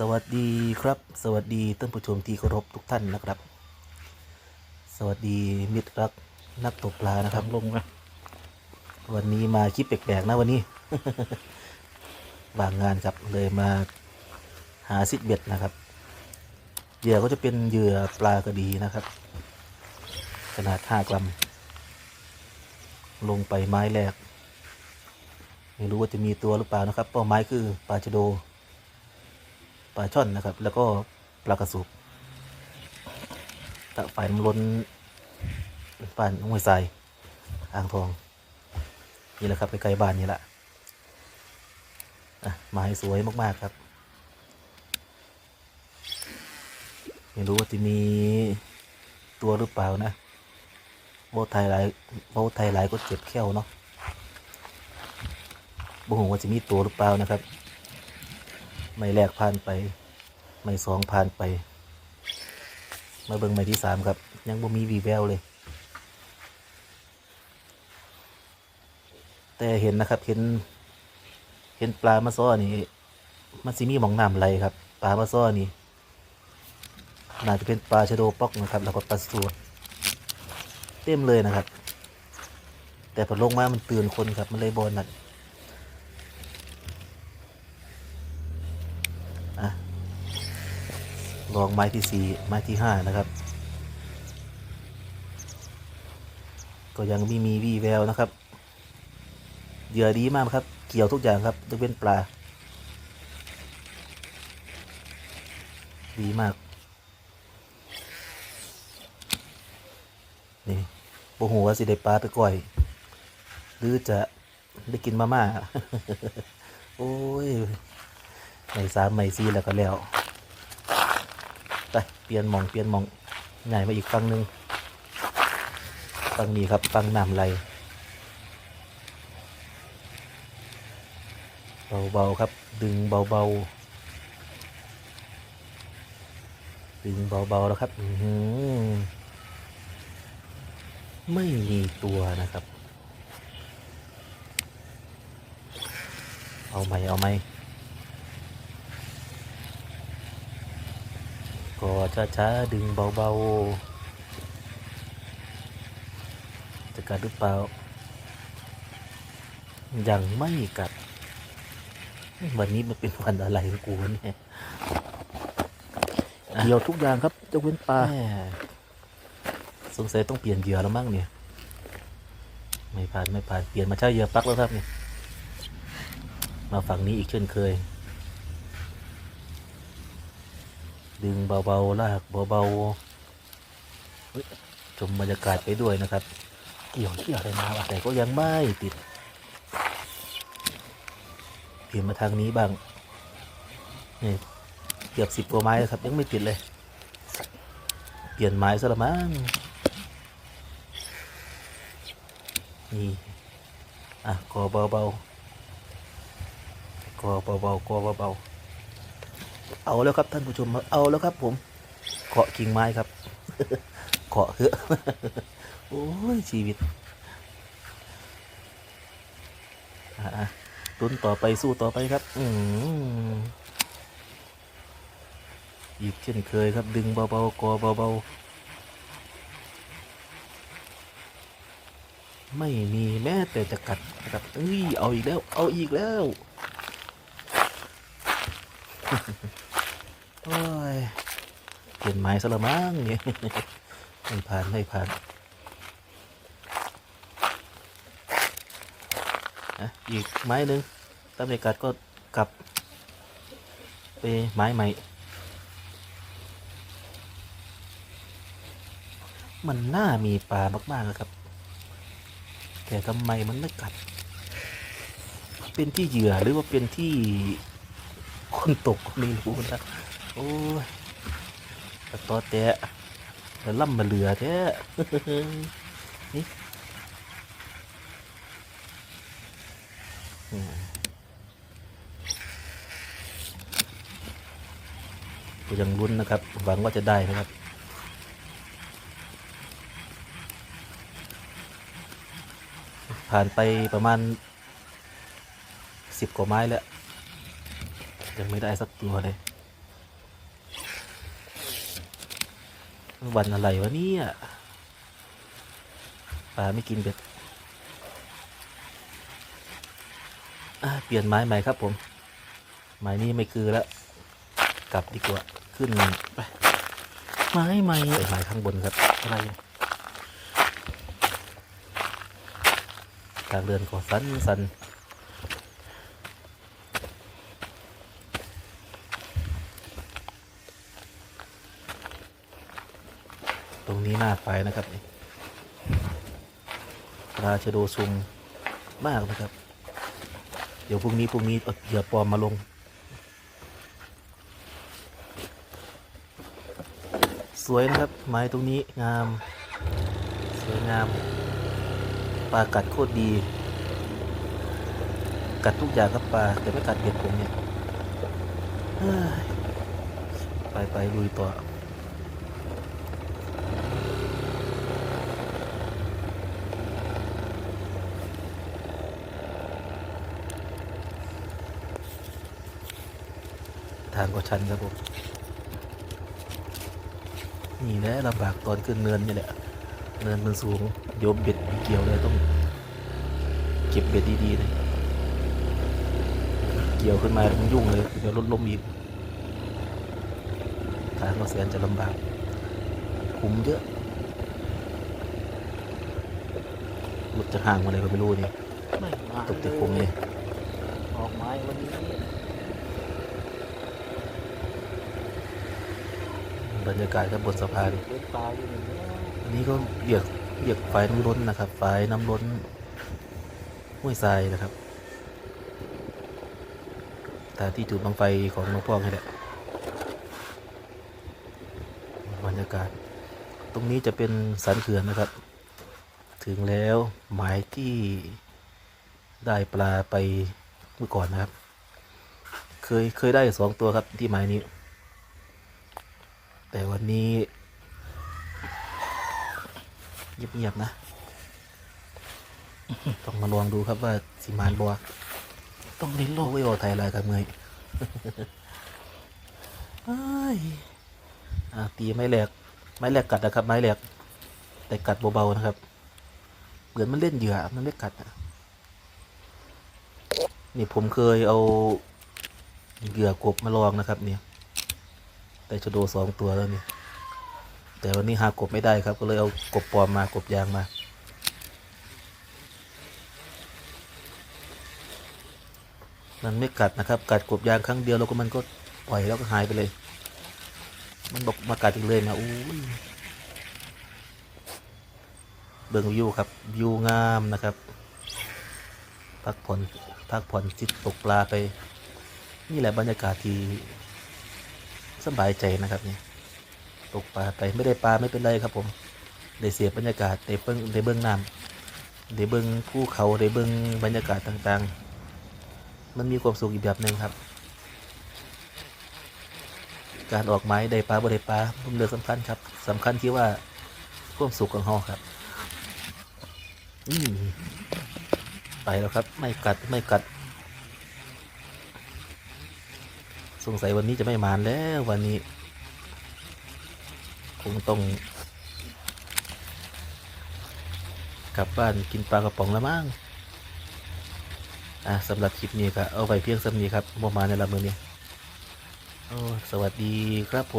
สวัสดีครับ สวัสดีท่านผู้ชมที่เคารพทุกท่านนะครับ สวัสดีมิตรรักนักตกปลานะครับลงนะวันนี้มาคลิปแปลกๆนะวันนี้ บางงานครับเลยมาหาซิดเบ็ดนะครับเหยื่อก็จะเป็นเหยื่อปลากระดีนะครับ ขนาด 5 กรัม ลงไปไม้แรก ไม่รู้ว่าจะมีตัวหรือเปล่านะครับ เป้าหมายคือปลาชะโด ปลาช่อนนะครับ แล้วก็ปลากระสุบตะฝ่ายน้ำล้นป่านห้วยทรายอ่างทองนี่แหละครับไปไกลบ้านนี่แหละอะไม้สวยมาก ๆ ครับ ไม่รู้ว่าจะมีตัวหรือเปล่านะโบไทยหลายโบไทยหลายก็เจ็บแข้วเนาะบ่หูว่าจะมีตัวหรือเปล่านะครับ ไม่แรกผ่านไป ไม่สองผ่านไป มาเบิ่งไม่ที่สามครับ ยังบ่มีวีแววเลย แต่เห็นนะครับเห็น เห็นปลามาซ้อนี่มันสิมีหมองน้ำไหลครับ ปลามาซ้อนี่น่าจะเป็นปลาชะโดปอกนะครับ แล้วก็ปลาสวดเต็มเลยนะครับ แต่พอลงมามันตื่นคนครับ มันเลยบอลนัดอะ ลองไม้ที่สี่ไม้ที่ห้านะครับ ก็ยังไม่มีวี่แววนะครับเหยื่อดีมากครับ เกี่ยวทุกอย่างครับยกเว้นปลา ดีมาก นี่โอ้โหว่าสิได้ปลาไปก่อย หรือจะได้กินมาม่า โอ้ย ไม่สามไม่ซีแล้วก็แล้ว เปลี่ยนมองเปลี่ยนมองใหญ่มาอีกฝั่งหนึ่งฝั่งนี้ครับฝั่งน้ำไหลเบาๆครับ ดึงเบาๆดึงเบาๆแล้วครับไม่มีตัวนะครับ เอาไหมเอาไหม ก็ช้าๆดึงเบาๆ จะกัดหรือเปล่า ยังไม่กัด วันนี้มันเป็นวันอะไรของกูวะเนี่ยเกี่ยวทุกอย่างครับยกเว้นปลาแม่สงสัยต้องเปลี่ยนเหยื่อแล้วมั้งเนี่ย ไม่ผ่านไม่ผ่านเปลี่ยนมาใช้เหยื่อปลักแล้วครับเนี่ย มาฝั่งนี้อีกเช่นเคย ดึงเบาๆลากเบาๆชมบรรยากาศไปด้วยนะครับ เกี่ยวเกี่ยวอะไรมาแต่ก็ยังไม่ติดเปลี่ยนมาทางนี้บ้างนี่เกือบสิบกว่าไม้ครับ ยังไม่ติดเลย เปลี่ยนไม้ซะละมั้งนี่อะกอเบาเบาๆกอเบาเบาๆกอเบาเบาๆ เอาแล้วครับท่านผู้ชมเอาแล้วครับ ผมเกาะกิ่งไม้ครับเกาะเถอะโอ้ยชีวิตอะๆลุ้นต่อไปสู้ต่อไปครับ อืมอีกเช่นเคยครับ ดึงเบาๆกอเบาๆไม่มีแม้แต่จะกัดนะครับเอ้ยเอาอีกแล้ว เอาอีกแล้ว โอ้ยเปลี่ยนไม้ซะละมั้งเนี่ยไม่ผ่านไม่ผ่านอะอีกไม้หนึ่งถ้าไม่กัดก็กลับ ไปไม้ใหม่ มันน่ามีปลามากๆนะครับ แต่ทำไมมันไม่กัด เป็นที่เหยื่อหรือว่าเป็นที่ คนตกก็ไม่รู้นะโอ้ยกระตอแตะแล้วล่ำมาเหลือแท้นี่ก็ยังลุ้นนะครับ หวังว่าจะได้นะครับผ่านไปประมาณสิบกว่าไม้แล้ว ยังไม่ได้สักตัวเลย วันอะไรวะเนี่ยปลาไม่กินเบ็ดเปลี่ยนไม้ใหม่ครับผม ไม้นี้ไม่คือแล้ว กลับดีกว่า ขึ้นไป ไม้ใหม่ไม้ข้างบนครับอะไรทางเดินก็สันสัน ไปนะครับราชโดซุมมากนะครับ เดี๋ยวพรุ่งนี้พรุ่งนี้เอาเหยื่อปลอมมาลง สวยนะครับ ไม้ตรงนี้งาม สวยงาม ปลากัดโคตรดี กัดทุกอย่างครับปลา แต่ไม่กัดเห็ดผมเนี่ยไปไปลุยต่อ ทางก็ชันครับผม นี่แหละลำบากตอนขึ้นเนินนี่แหละ เนินมันสูงโยมเบ็ดไม่เกี่ยวเลยต้อง เก็บเบ็ดดีๆนะเกี่ยวขึ้นมาแล้วมันยุ่งเลยเดี๋ยวรถล้มอีกทางก็แสนจะลำบากคุ้มเยอะรถจะห่างมาเลยก็ไม่รู้นี่ไม่มาตกติดผมนี่ออกไม้วันนี้ บรรยากาศครับบนสะพานอันนี้ก็เรียกเรียกฝ่ายน้ำล้นนะครับฝ่ายน้ำล้นห้วยทรายนะครับตาที่จุดบังไฟของหลวงพ่อนี่แหละบรรยากาศ ตรงนี้จะเป็นสันเขื่อนนะครับ ถึงแล้วหมายที่ได้ปลาไปเมื่อก่อนนะครับ เคยเคยได้สองตัวครับที่หมายนี้ แต่วันนี้เงียบๆนะ ต้องมาลองดูครับว่าสิมานบัวต้องเล่นโลโอ้กยโอไทยลายกับเมยเอ้ยตีไม้แหลก ไม้แหลกกัดนะครับ ไม้แหลก แต่กัดเบาๆนะครับ เหมือนมันเล่นเหยื่อ มันไม่กัดอะนี่ผมเคยเอาเหยื่อกบมาลองนะครับเนี่ย ชโดสองตัวแล้วนี่ แต่วันนี้หากบไม่ได้ครับ ก็เลยเอากบปลอมมากบยางมา มันไม่กัดนะครับ กัดกบยางครั้งเดียวแล้วก็มันก็ปล่อยแล้วก็หายไปเลย มันบอกมากัดอีกเลยนะอู้ยเบิ่งวิวครับวิวงามนะครับพักผ่อนพักผ่อนจิตตกปลาไป นี่แหละบรรยากาศที่ สบายใจนะครับเนี่ยตกปลาไปไม่ได้ปลาไม่เป็นไรครับผมได้เสียบรรยากาศได้เบิ้งได้เบิ้งน้ำได้เบิ้งภูเขาได้เบิ้งบรรยากาศต่างๆ มันมีความสุขอีกแบบหนึ่งครับ การออกไม้ได้ปลาบ่ได้ปลาเป็นเรื่องสำคัญครับสำคัญที่ว่าความสุขของเราครับอืมไปแล้วครับ ไม่กัดไม่กัด สงสัยวันนี้จะไม่มานแล้ววันนี้ คงต้อง กลับบ้านกินปลากระป๋องแล้วมั้งอะสำหรับคลิปนี้ก็เอาไว้เพียงสำนี้ครับโมมาในละมือนี้โอ้สวัสดีครับผม